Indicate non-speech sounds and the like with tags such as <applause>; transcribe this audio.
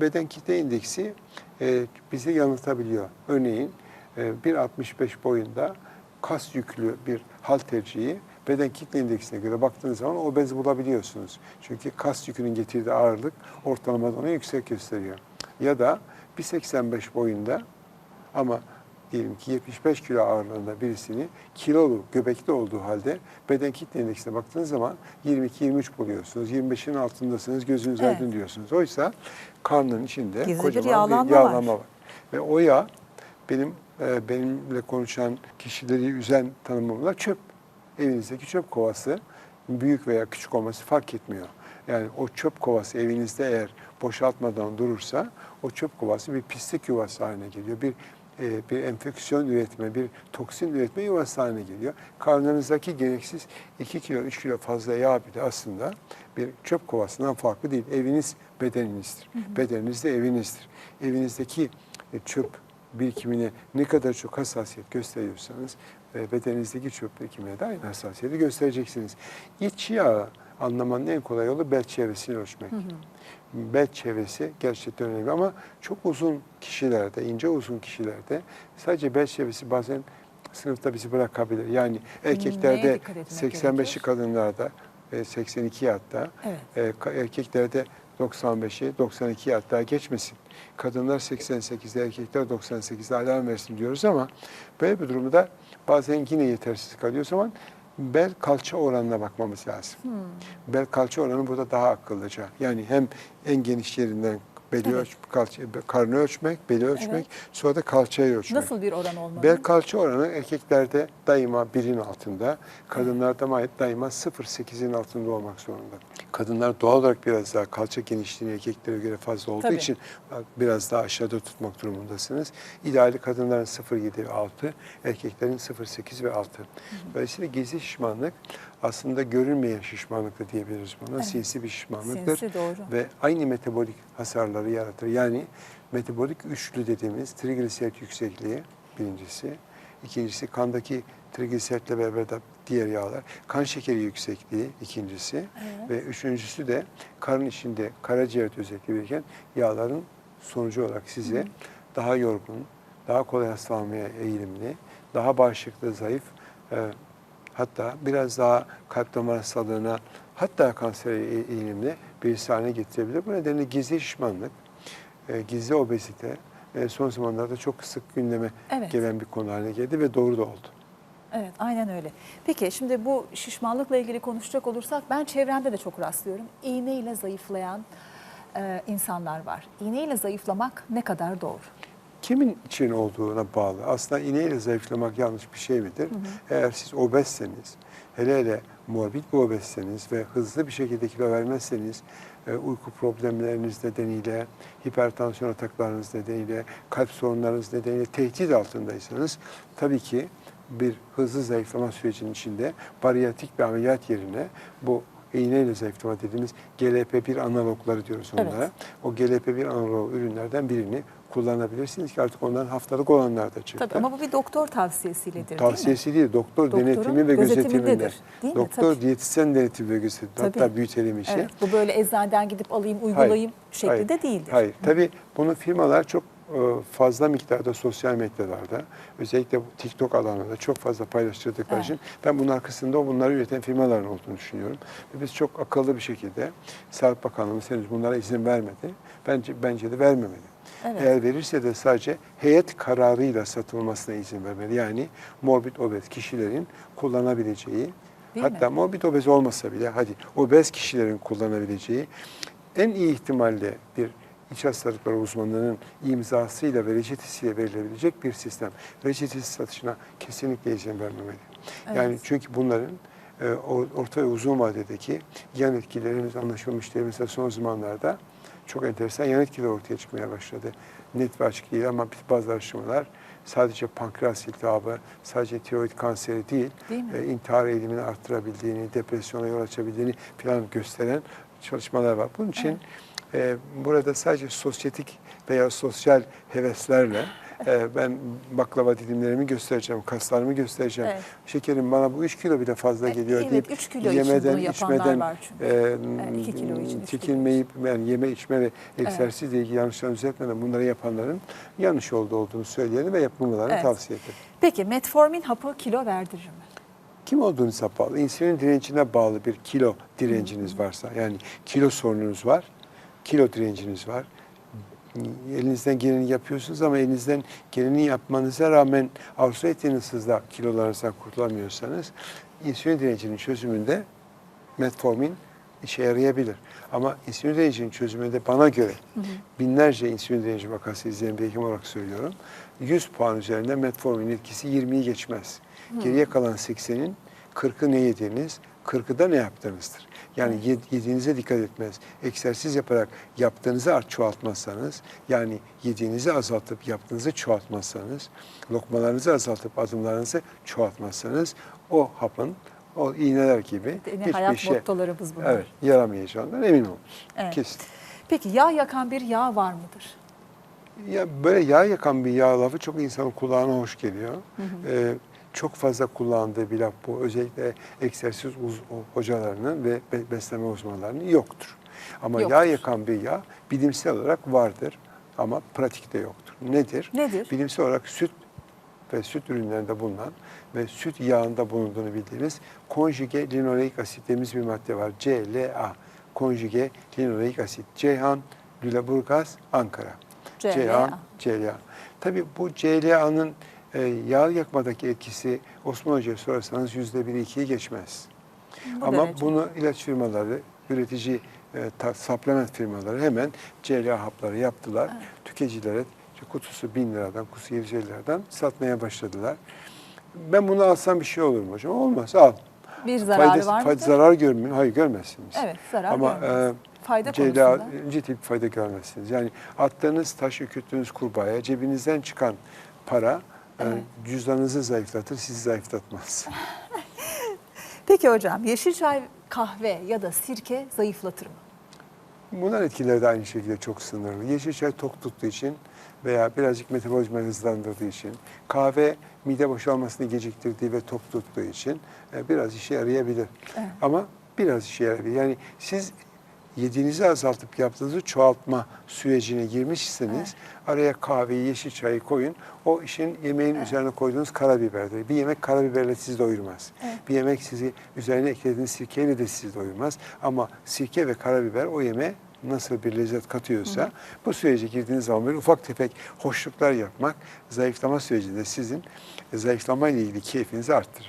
beden kitle indeksi e, bizi yanıltabiliyor. Örneğin e, 1.65 boyunda kas yüklü bir halterciyi beden kitle indeksine göre baktığınız zaman obez bulabiliyorsunuz. Çünkü kas yükünün getirdiği ağırlık ortalamadan onu yüksek gösteriyor. Ya da 1.85 boyunda ama diyelim ki 75 kilo ağırlığında birisini kilolu, göbekli olduğu halde beden kitle indeksine baktığınız zaman 22-23 buluyorsunuz. 25'in altındasınız, gözünüz Evet. aydın diyorsunuz. Oysa karnın içinde Gizli bir kocaman yağlanma bir var. yağlanma var. Ve o yağ benim e, benimle konuşan kişileri üzen tanımımla çöp. Evinizdeki çöp kovası büyük veya küçük olması fark etmiyor. Yani o çöp kovası evinizde eğer boşaltmadan durursa o çöp kovası bir pislik yuvası haline geliyor. Bir e, bir enfeksiyon üretme, bir toksin üretme yuvası haline geliyor. Karnınızdaki gereksiz 2 kilo, 3 kilo fazla yağ bile aslında bir çöp kovasından farklı değil. Eviniz bedeninizdir. Bedeniniz de evinizdir. Evinizdeki e, çöp birikimine ne kadar çok hassasiyet gösteriyorsanız e, bedeninizdeki çöp birikimine de aynı hassasiyeti göstereceksiniz. İç yağı anlamanın en kolay yolu bel çevresini ölçmek. Bel çevresi gerçekten önemli ama çok uzun kişilerde, ince uzun kişilerde sadece bel çevresi bazen sınıfta bizi bırakabilir. Yani erkeklerde dikkat etmek 85'i gerekiyor? kadınlarda e, 82 hatta Evet. e, erkeklerde 95'i 92 hatta geçmesin. Kadınlar 88'de erkekler 98'de alarm versin diyoruz ama böyle bir durumda bazen yine yetersiz kalıyor. Zaman bel kalça oranına bakmamız lazım. Hmm. Bel kalça oranı burada daha akıllıca. Yani hem en geniş yerinden beli Evet. ölç, kalça, karnı ölçmek, beli ölçmek, sonra da kalçayı ölçmek. Nasıl bir oran olmalı? Bel kalça oranı erkeklerde daima birin altında, kadınlarda ma- daima 0.8'in altında olmak zorunda. Kadınlar doğal olarak biraz daha kalça genişliğini erkeklere göre fazla olduğu Tabii. için biraz daha aşağıda tutmak durumundasınız. İdeali kadınların 0.7 ve 6, erkeklerin 0.8 ve 6. Dolayısıyla gizli şişmanlık aslında görünmeyen şişmanlık da diyebiliriz buna. Evet. Sinsi bir şişmanlıktır. Sinsi, doğru. Ve aynı metabolik hasarları yaratır. Yani metabolik üçlü dediğimiz trigliserit yüksekliği birincisi. İkincisi kandaki trigliseritle beraber de diğer yağlar. Kan şekeri yüksekliği ikincisi. Evet. Ve üçüncüsü de karın içinde karaciğer özellikle biriken yağların sonucu olarak size daha yorgun, daha kolay hastalanmaya eğilimli, daha bağışıklığı zayıf, e, hatta biraz daha kalp damar hastalığına, hatta kansere eğ- eğilimli birisi haline getirebilir. Bu nedenle gizli şişmanlık, e, gizli obezite e, son zamanlarda çok sık gündeme Evet. gelen bir konu haline geldi ve doğru da oldu. Evet, aynen öyle. Peki şimdi bu şişmanlıkla ilgili konuşacak olursak ben çevremde de çok rastlıyorum. İğneyle zayıflayan e, insanlar var. İğneyle zayıflamak ne kadar doğru? Kimin için olduğuna bağlı. Aslında iğneyle zayıflamak yanlış bir şey midir? Eğer siz obezseniz, hele hele morbid bir obezseniz ve hızlı bir şekilde kilo vermezseniz, e, uyku problemleriniz nedeniyle, hipertansiyon ataklarınız nedeniyle, kalp sorunlarınız nedeniyle tehdit altındaysanız tabii ki bir hızlı zayıflama sürecinin içinde bariyatrik bir ameliyat yerine bu iğneyle zayıflama dediğimiz GLP-1 analogları diyoruz Evet. onlara. O GLP-1 analog ürünlerden birini kullanabilirsiniz ki artık onların haftalık olanlar da çıktı. Tabii ama bu bir doktor tavsiyesiyledir değil? Tavsiyesi değil, doktor Doktorun denetimi ve gözetiminde. değil? Doktor Tabii. diyetisyen denetimi ve gözetimi. Tabii. Hatta büyütelim işi. Evet, bu böyle eczaneden gidip alayım, uygulayayım şeklinde hayır, değildir. Hayır. Tabii bunu firmalar çok fazla miktarda sosyal medyalarda özellikle TikTok alanında çok fazla paylaştırdıkları Evet. için ben bunun arkasında bunları üreten firmaların olduğunu düşünüyorum. Ve biz çok akıllı bir şekilde Sağlık Bakanlığımız henüz bunlara izin vermedi. Bence bence de vermemeli. Evet. Eğer verirse de sadece heyet kararıyla satılmasına izin vermeli. Yani morbid obez kişilerin kullanabileceği Değil mi? hatta morbid obez olmasa bile hadi obez kişilerin kullanabileceği en iyi ihtimalle bir iç hastalıkları uzmanının imzasıyla ve reçetesiyle verilebilecek bir sistem. Reçetesiz satışına kesinlikle izin vermemeli. Yani Evet. çünkü bunların e, orta ve uzun vadedeki yan etkilerimiz anlaşılmış değil. Mesela son zamanlarda çok enteresan yan etkiler ortaya çıkmaya başladı. Net ve açık değil ama bazı araştırmalar sadece pankreas iltihabı, sadece tiroid kanseri değil, Değil mi? e, intihar eğilimini arttırabildiğini, depresyona yol açabildiğini falan gösteren çalışmalar var. Bunun için e, burada sadece sosyetik veya sosyal heveslerle e, ben baklava dilimlerimi göstereceğim, kaslarımı göstereceğim. Evet. Şekerim bana bu 3 kilo bile fazla Evet, geliyor evet, deyip kilo yemeden, içmeden var çünkü. e, Evet, iki kilo için, çekinmeyip yani yeme içme ve egzersizle ilgili yanlışlarını düzeltmeden bunları yapanların yanlış yolda olduğunu söyleyelim ve yapmamalarını Evet. tavsiye edelim. Peki metformin hapı kilo verdirir mi? Kim olduğunuza bağlı. İnsülin direncine bağlı bir kilo direnciniz varsa, yani kilo sorununuz var, kilo direnciniz var. Elinizden geleni yapıyorsunuz ama elinizden geleni yapmanıza rağmen arzu ettiğiniz hızla kilolarınızdan kurtulamıyorsanız insülin direncinin çözümünde metformin işe yarayabilir. Ama insülin direncinin çözümünde bana göre binlerce insülin direnci vakası izleyen bir hekim olarak söylüyorum. 100 puan üzerinde metformin etkisi 20'yi geçmez. Geriye kalan 80'in 40'ı ne yediğiniz, 40'ı da ne yaptığınızdır. Yani yed- yediğinize dikkat etmez. Egzersiz yaparak yaptığınızı art çoğaltmazsanız, yani yediğinizi azaltıp yaptığınızı çoğaltmazsanız, lokmalarınızı azaltıp adımlarınızı çoğaltmazsanız o hapın o iğneler gibi Yine hiçbir hayat şey mottolarımız bunlar. evet, yaramayacağından emin olun. Evet. Kesin. Peki yağ yakan bir yağ var mıdır? Ya böyle yağ yakan bir yağ lafı çok insanın kulağına hoş geliyor. Ee, çok fazla kullandığı bir laf bu. Özellikle egzersiz uz- hocalarının ve be- beslenme uzmanlarının yoktur. Ama Yoktur. yağ yakan bir yağ bilimsel olarak vardır ama pratikte yoktur. Nedir? Nedir? Bilimsel olarak süt ve süt ürünlerinde bulunan ve süt yağında bulunduğunu bildiğimiz konjüge linoleik asit dediğimiz bir madde var. CLA. Konjüge linoleik asit. Ceyhan, Lüleburgaz, Ankara. CLA. CLA. Tabii bu CLA'nın e, yağ yakmadaki etkisi Osman Hoca'ya sorarsanız yüzde bir ikiyi geçmez. Bu Ama derece. bunu ilaç firmaları, üretici e, ta, supplement firmaları hemen CLA hapları yaptılar. Tüketicilere işte kutusu 1000 liradan, kutusu 750 liradan satmaya başladılar. Ben bunu alsam bir şey olur mu hocam? Olmaz. Al. Bir zararı Faydası- var fayda- mıdır? zarar görmüyor. Hayır görmezsiniz. Evet zarar Ama görmez. e, Fayda konusunda. bir fayda görmezsiniz. Yani attığınız taş, ürküttüğünüz kurbağaya cebinizden çıkan para e, Evet. cüzdanınızı zayıflatır, sizi zayıflatmaz. <laughs> Peki hocam yeşil çay, kahve ya da sirke zayıflatır mı? Bunların etkileri de aynı şekilde çok sınırlı. Yeşil çay tok tuttuğu için veya birazcık metabolizmayı hızlandırdığı için, kahve mide boşalmasını geciktirdiği ve tok tuttuğu için e, biraz işe yarayabilir. Evet. Ama biraz işe yarayabilir. Yani siz yediğinizi azaltıp yaptığınızı çoğaltma sürecine girmişseniz araya kahveyi, yeşil çayı koyun. O işin yemeğin üzerine koyduğunuz karabiberdir. Bir yemek karabiberle sizi doyurmaz. Evet. Bir yemek sizi üzerine eklediğiniz sirkeyle de sizi doyurmaz. Ama sirke ve karabiber o yemeğe nasıl bir lezzet katıyorsa bu sürece girdiğiniz zaman böyle ufak tefek hoşluklar yapmak zayıflama sürecinde sizin zayıflama ile ilgili keyfinizi arttırır.